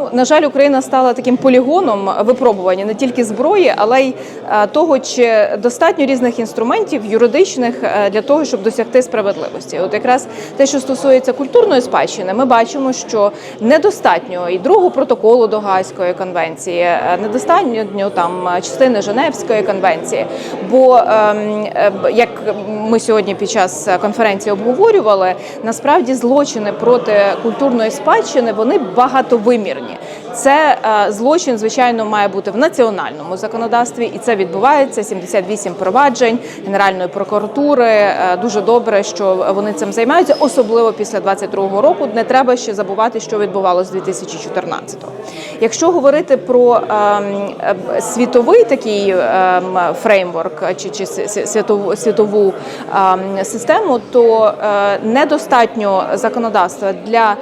Ну, на жаль, Україна стала таким полігоном випробування не тільки зброї, але й е, того, чи достатньо різних інструментів юридичних е, для того, щоб досягти справедливості. От якраз те, що стосується культурної спадщини, ми бачимо, що недостатньо і другого протоколу до Гаазької конвенції, е, недостатньо там частини Женевської конвенції. Бо ем, як ми сьогодні під час конференції обговорювали, насправді злочини проти культурної спадщини вони багатовимірні. Це е, злочин, звичайно, має бути в національному законодавстві, і це відбувається. 78 проваджень Генеральної прокуратури. Е, Дуже добре, що вони цим займаються, особливо після 22-го року. Не треба ще забувати, що відбувалося 2014-го. Якщо говорити про ем, е, світовий такий ем, фреймворк чи, чи світову, світову ем, систему, то недостатньо законодавства для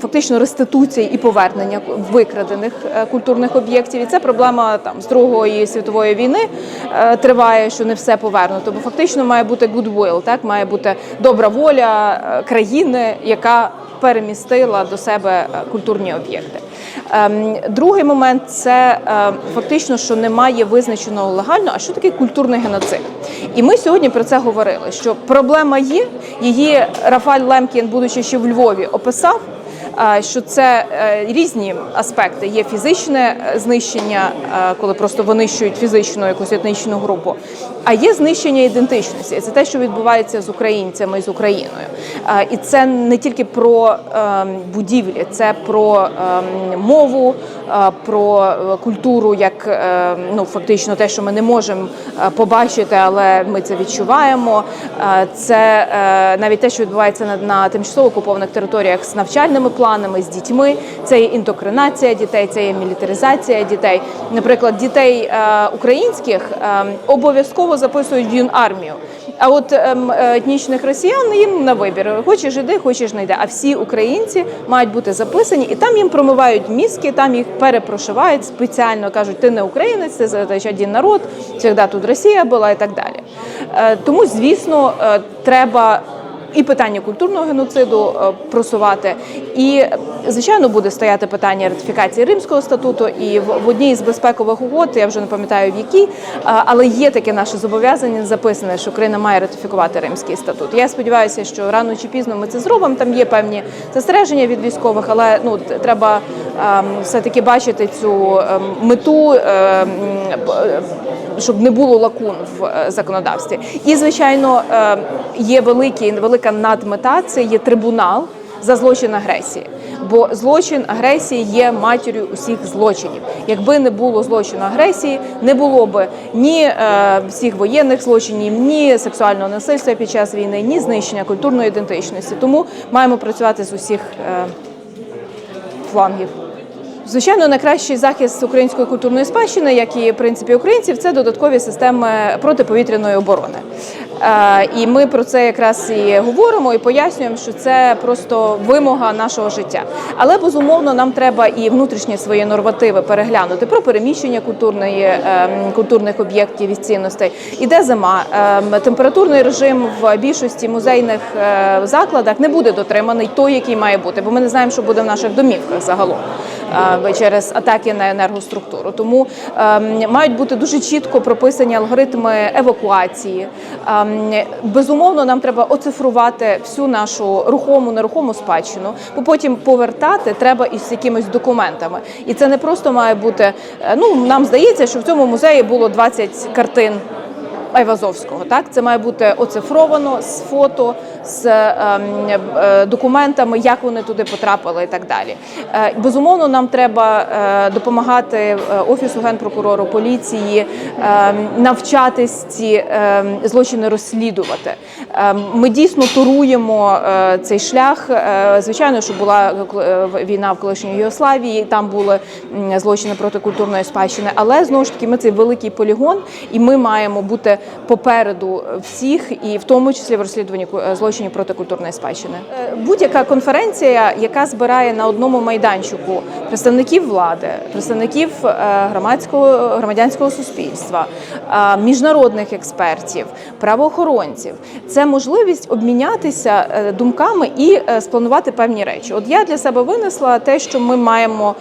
фактично реституції і повернення викрадених е, культурних об'єктів. І це проблема там з Другої світової війни е, триває, що не все повернуто, бо фактично має бути goodwill, так має бути добра воля е, країни, яка перемістила до себе культурні об'єкти. Ем, Другий момент це е, фактично, що немає визначеного легально, а що таке культурний геноцид. І ми сьогодні про це говорили. Що проблема є, її Рафаль Лемкін, будучи ще в Львові, описав. е, Що це е, різні аспекти. Є фізичне знищення, коли просто винищують фізичну якусь етнічну групу, а є знищення ідентичності. Це те, що відбувається з українцями і з Україною. І це не тільки про е, будівлі, це про е, мову, е, про е, культуру, як е, ну фактично те, що ми не можемо е, побачити, але ми це відчуваємо. Це навіть те, що відбувається на, тимчасово окупованих територіях з навчальними планами, з дітьми. Це є індокринація дітей, це є мілітаризація дітей. Наприклад, дітей українських е, обов'язково записують в юнармію. А от ем, е, етнічних росіян їм на вибір. Хочеш іди, хочеш не. А всі українці мають бути записані, і там їм промивають мізки, там їх перепрошивають спеціально. кажуть, ти не українець, ти за один народ, завжди тут Росія була і так далі. Е, Тому, звісно, е, треба. І питання культурного геноциду е, просувати, і звичайно буде стояти питання ратифікації Римського статуту. І в, одній з безпекових угод, я вже не пам'ятаю в якій, але є таке наше зобов'язання записане, що Україна має ратифікувати Римський статут. Я сподіваюся, що рано чи пізно ми це зробимо. Там є певні застереження від військових, але ну треба ем, все таки бачити цю ем, мету. ем, щоб не було лакун в е, законодавстві. І звичайно е, є великі велика надмета. Це є трибунал за злочин агресії. Бо злочин агресії є матір'ю усіх злочинів. Якби не було злочину агресії, не було би ні е, всіх воєнних злочинів, ні сексуального насильства під час війни, ні знищення культурної ідентичності. Тому маємо працювати з усіх е, флангів. Звичайно, найкращий захист української культурної спадщини, як і в принципі українців, це додаткові системи протиповітряної оборони. Е, І ми про це якраз і говоримо і пояснюємо, що це просто вимога нашого життя. Але безумовно нам треба і внутрішні свої нормативи переглянути про переміщення культурної ем, культурних об'єктів і цінностей. Іде зима. Ем, Температурний режим в більшості музейних е, закладах не буде дотриманий той, який має бути, бо ми не знаємо, що буде в наших домівках загалом е, через атаки на енергоструктуру. Тому ем, мають бути дуже чітко прописані алгоритми евакуації. Ем, Безумовно, нам треба оцифрувати всю нашу рухому нерухому спадщину, бо потім повертати треба із якимись документами. І це не просто має бути. е, Ну нам здається, що в цьому музеї було 20 картин. Айвазовського. Так, це має бути оцифровано з фото, з ем, е, документами, як вони туди потрапили, і так далі. Е, безумовно, нам треба е, допомагати офісу генпрокурору, поліції, ем, навчатись ці ем, злочини розслідувати. Ми дійсно туруємо цей шлях. Звичайно, що була війна в колишній Югославії, там були злочини проти культурної спадщини, але знову ж таки ми цей великий полігон, і ми маємо бути попереду всіх, і в тому числі в розслідуванні злочинів проти культурної спадщини. Е, Будь-яка конференція, яка збирає на одному майданчику представників влади, представників е, громадського громадянського суспільства, е, міжнародних експертів, правоохоронців, це можливість обмінятися думками і спланувати певні речі. От я для себе винесла те, що ми маємо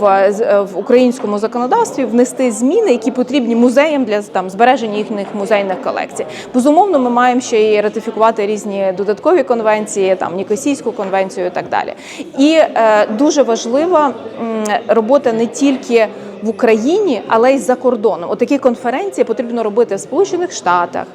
в, в українському законодавстві внести зміни, які потрібні музеям для там збереження їхніх музейних колекцій. Безумовно, ми маємо ще й ратифікувати різні додаткові конвенції, там Нікосійську конвенцію і так далі. І е, дуже важлива робота не тільки в Україні, але й за кордоном. Отакі конференції потрібно робити в Сполучених Штатах,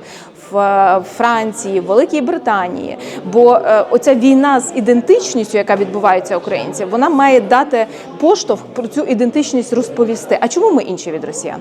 в е, Франції, в Великій Британії. Бо е, оця війна з ідентичністю, яка відбувається українців, вона має дати поштовх про цю ідентичність розповісти. А чому ми інші від росіян?